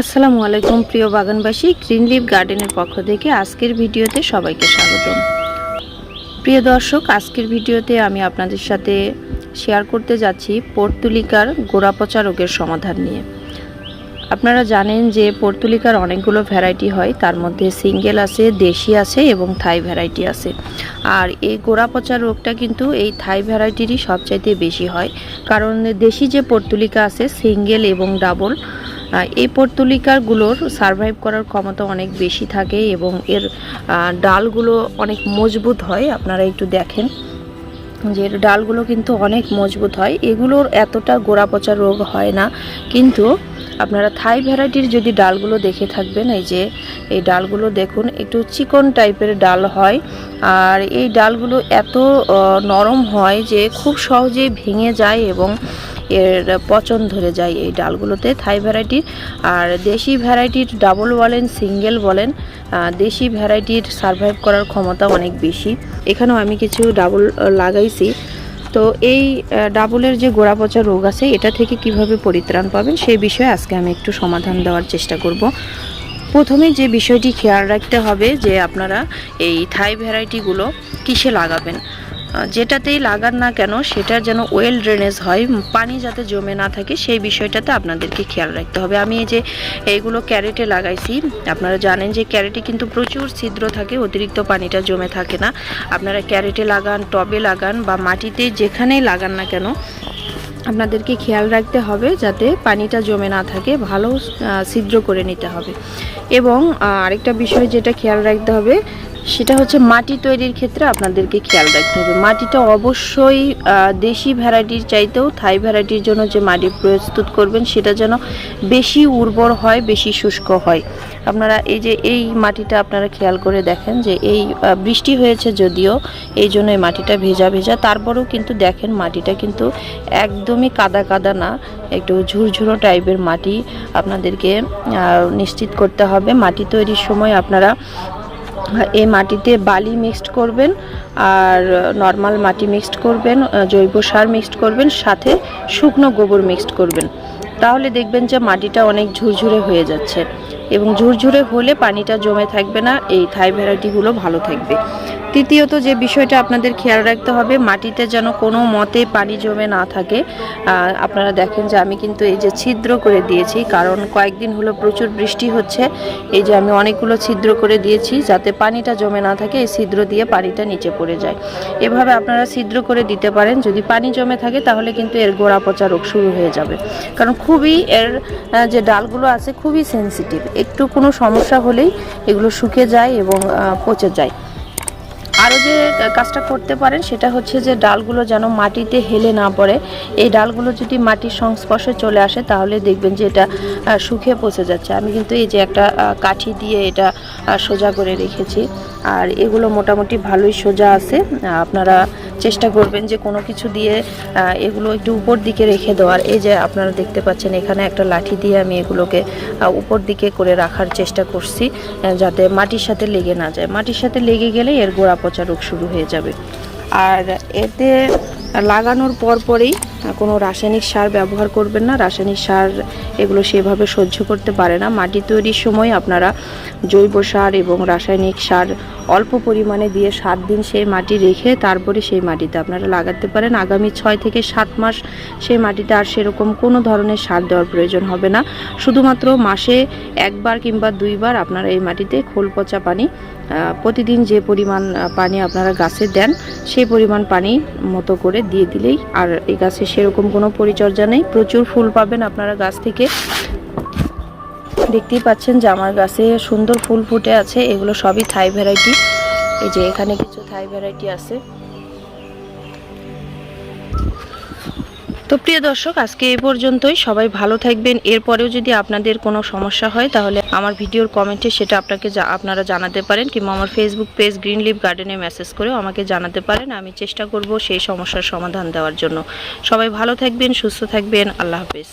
আসসালামু আলাইকুম, প্রিয় বাগানবাসী। গ্রিন লিভ গার্ডেনের পক্ষ থেকে আজকের ভিডিওতে সবাইকে স্বাগতম। প্রিয় দর্শক, আজকের ভিডিওতে আমি আপনাদের সাথে শেয়ার করতে যাচ্ছি পর্তুলিকার গোড়াপচা রোগের সমাধান নিয়ে। আপনারা জানেন যে পর্তুলিকার অনেকগুলো ভ্যারাইটি হয়, তার মধ্যে সিঙ্গেল আছে, দেশি আছে এবং থাই ভ্যারাইটি আছে। আর এই গোড়াপচা রোগটা কিন্তু এই থাই ভ্যারাইটিরই সবচাইতে বেশি হয়। কারণ দেশি যে পর্তুলিকা আছে সিঙ্গেল এবং ডাবল এই পর্তুলিকারগুলোর সারভাইভ করার ক্ষমতা অনেক বেশি থাকে এবং এর ডালগুলো অনেক মজবুত হয়। আপনারা একটু দেখেন যে ডালগুলো কিন্তু অনেক মজবুত হয়। এগুলোর এতটা গোড়া পচা রোগ হয় না। কিন্তু আপনারা থাই ভ্যারাইটির যদি ডালগুলো দেখে থাকবেন, এই যে এই ডালগুলো দেখুন, একটু চিকন টাইপের ডাল হয়। আর এই ডালগুলো এত নরম হয় যে খুব সহজেই ভেঙে যায় এবং এর পচন ধরে যায় এই ডালগুলোতে থাই ভ্যারাইটির। আর দেশি ভ্যারাইটির ডাবল বলেন, সিঙ্গেল বলেন দেশি ভ্যারাইটির সারভাইভ করার ক্ষমতা অনেক বেশি। এখানেও আমি কিছু ডাবল লাগাইছি। তো এই ডাবলের যে গোড়া পচা রোগ আছে, এটা থেকে কীভাবে পরিত্রাণ পাবেন সেই বিষয়ে আজকে আমি একটু সমাধান দেওয়ার চেষ্টা করব। প্রথমে যে বিষয়টি খেয়াল রাখতে হবে যে আপনারা এই থাই ভ্যারাইটিগুলো কিসে লাগাবেন? যেটাতেই লাগান না কেন, সেটার যেন ওয়েল ড্রেনেজ হয়, পানি যাতে জমে না থাকে, সেই বিষয়টাতে আপনাদেরকে খেয়াল রাখতে হবে। আমি এই যে এইগুলো ক্যারেটে লাগাইছি, আপনারা জানেন যে ক্যারেটে কিন্তু প্রচুর ছিদ্র থাকে, অতিরিক্ত পানিটা জমে থাকে না। আপনারা ক্যারেটে লাগান, টবে লাগান বা মাটিতে যেখানেই লাগান না কেন, আপনাদেরকে খেয়াল রাখতে হবে যাতে পানিটা জমে না থাকে, ভালো ছিদ্র করে নিতে হবে। এবং আরেকটা বিষয় যেটা খেয়াল রাখতে হবে সেটা হচ্ছে মাটি তৈরির ক্ষেত্রে আপনাদেরকে খেয়াল রাখতে হবে। মাটিটা অবশ্যই দেশি ভ্যারাইটির চাইতেও থাই ভ্যারাইটির জন্য যে মাটি প্রস্তুত করবেন, সেটা যেন বেশি উর্বর হয়, বেশি শুষ্ক হয়। আপনারা এই যে এই মাটিটা আপনারা খেয়াল করে দেখেন যে এই বৃষ্টি হয়েছে যদিও, এই জন্য এই মাটিটা ভেজা ভেজা। তারপরেও কিন্তু দেখেন মাটিটা কিন্তু একদমই কাদা কাদা না, একটু ঝুরঝুরো টাইপের মাটি আপনাদেরকে নিশ্চিত করতে হবে। মাটি তৈরির সময় আপনারা এই মাটিতে বালি মিক্সড করবেন আর নর্মাল মাটি মিক্সড করবেন জৈব সার মিক্সড করবেন, সাথে শুকনো গোবর মিক্সড করবেন। তাহলে দেখবেন যে মাটিটা অনেক ঝুরঝুরে হয়ে যাচ্ছে এবং ঝুরঝুরে হলে পানিটা জমে থাকবে না, এই থাই ভ্যারাইটিগুলো ভালো থাকবে। তৃতীয়ত যে বিষয়টা আপনাদের খেয়াল রাখতে হবে মাটিতে যেন কোনো মতে পানি জমে না থাকে। আপনারা দেখেন যে আমি কিন্তু এই যে ছিদ্র করে দিয়েছি, কারণ কয়েকদিন হলো প্রচুর বৃষ্টি হচ্ছে। এই যে আমি অনেকগুলো ছিদ্র করে দিয়েছি, যাতে পানিটা জমে না থাকে, এই ছিদ্র দিয়ে পানিটা নিচে পড়ে যায়। এভাবে আপনারা ছিদ্র করে দিতে পারেন। যদি পানি জমে থাকে, তাহলে কিন্তু এর গোড়া পচা রোগ শুরু হয়ে যাবে। কারণ খুবই এর যে ডালগুলো আছে, খুবই সেনসিটিভ একটু কোনো সমস্যা হলেই এগুলো শুকে যায় এবং পচে যায়। আরও যে কাজটা করতে পারেন, সেটা হচ্ছে যে ডালগুলো যেন মাটিতে হেলে না পড়ে। এই ডালগুলো যদি মাটির সংস্পর্শে চলে আসে, তাহলে দেখবেন যে এটা শুকিয়ে পচে যাচ্ছে। আমি কিন্তু এই যে একটা কাঠি দিয়ে এটা সোজা করে রেখেছি। আর এগুলো মোটামুটি ভালোই সোজা আছে। আপনারা চেষ্টা করবেন যে কোনো কিছু দিয়ে এগুলো একটু উপর দিকে রেখে দেওয়ার এই যে আপনারা দেখতে পাচ্ছেন, এখানে একটা লাঠি দিয়ে আমি এগুলোকে উপর দিকে করে রাখার চেষ্টা করছি যাতে মাটির সাথে লেগে না যায়। মাটির সাথে লেগে গেলে এর গোড়া রোগ শুরু হয়ে যাবে। আর এতে লাগানোর পর পরেই কোনো রাসায়নিক সার ব্যবহার করবেন না। রাসায়নিক সার এগুলো সেভাবে সহ্য করতে পারে না। মাটি তৈরির সময় আপনারা জৈব সার এবং রাসায়নিক সার অল্প পরিমাণে দিয়ে সাত দিন সেই মাটি রেখে তারপরে সেই মাটিতে আপনারা লাগাতে পারেন। আগামী ছয় থেকে সাত মাস সেই মাটিতে আর সেরকম কোনো ধরনের সার দেওয়ার প্রয়োজন হবে না। শুধুমাত্র মাসে একবার কিংবা দুইবার আপনারা এই মাটিতে খোল পচা পানি প্রতিদিন যে পরিমাণ পানি আপনারা গাছে দেন, সেই পরিমাণ পানি মতো করে দিয়ে দিলেই আর এই গাছে সেরকম কোনো পরিচর্যা নেই। প্রচুর ফুল পাবেন আপনারা গাছ থেকে। দেখতেই পাচ্ছেন যে আমার গাছে সুন্দর ফুল ফুটে আছে। এগুলো সবই থাই ভ্যারাইটি। এই যে এখানে কিছু থাই ভ্যারাইটি আছে। তো প্রিয় দর্শক, আজকে এই পর্যন্তই। সবাই ভালো থাকবেন। এরপরেও যদি আপনাদের কোনো সমস্যা হয়, তাহলে আমার ভিডিওর কমেন্টে সেটা আপনাকে আপনারা জানাতে পারেন, কিংবা আমার ফেসবুক পেজ গ্রিন লিভ গার্ডেনে মেসেজ করেও আমাকে জানাতে পারেন। আমি চেষ্টা করব সেই সমস্যার সমাধান দেওয়ার জন্য। সবাই ভালো থাকবেন, সুস্থ থাকবেন। আল্লাহ হাফেজ।